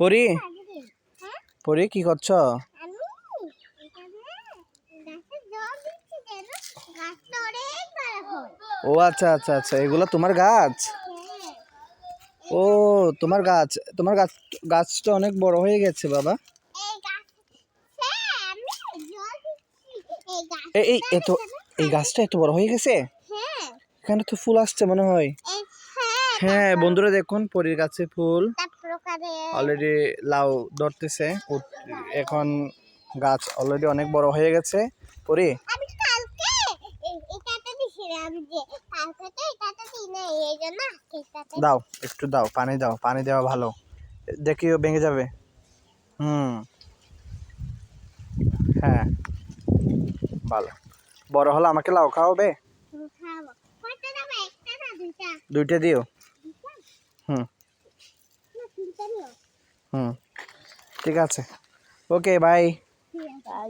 পরি? পরি কি করছ? ও আচ্ছা আচ্ছা আচ্ছা এগুলো তোমার গাছ? ও তোমার গাছ তোমার গাছ গাছটা অনেক বড় হয়ে গেছে বাবা। এই এত এই গাছটা এত বড় হয়ে গেছে? হ্যাঁ। এখানে তো ফুল আসছে মনে হয়। হ্যাঁ বন্ধুরা দেখুন পরীর গাছে ফুল। অলরেডি লাউ ধরতেছে এখন গাছ অলরেডি অনেক বড় হয়ে গেছে। পরি? দাও একটু দাও পানি দাও পানি দেওয়া ভালো। দেখিও ভেঙে যাবে। হুম। হ্যাঁ। ভালো। বড় হলে আমাকে লাউ খাওয়াবে? দুইটা দিও। হুম। হুম। ঠিক আছে। Okay bye. আছে।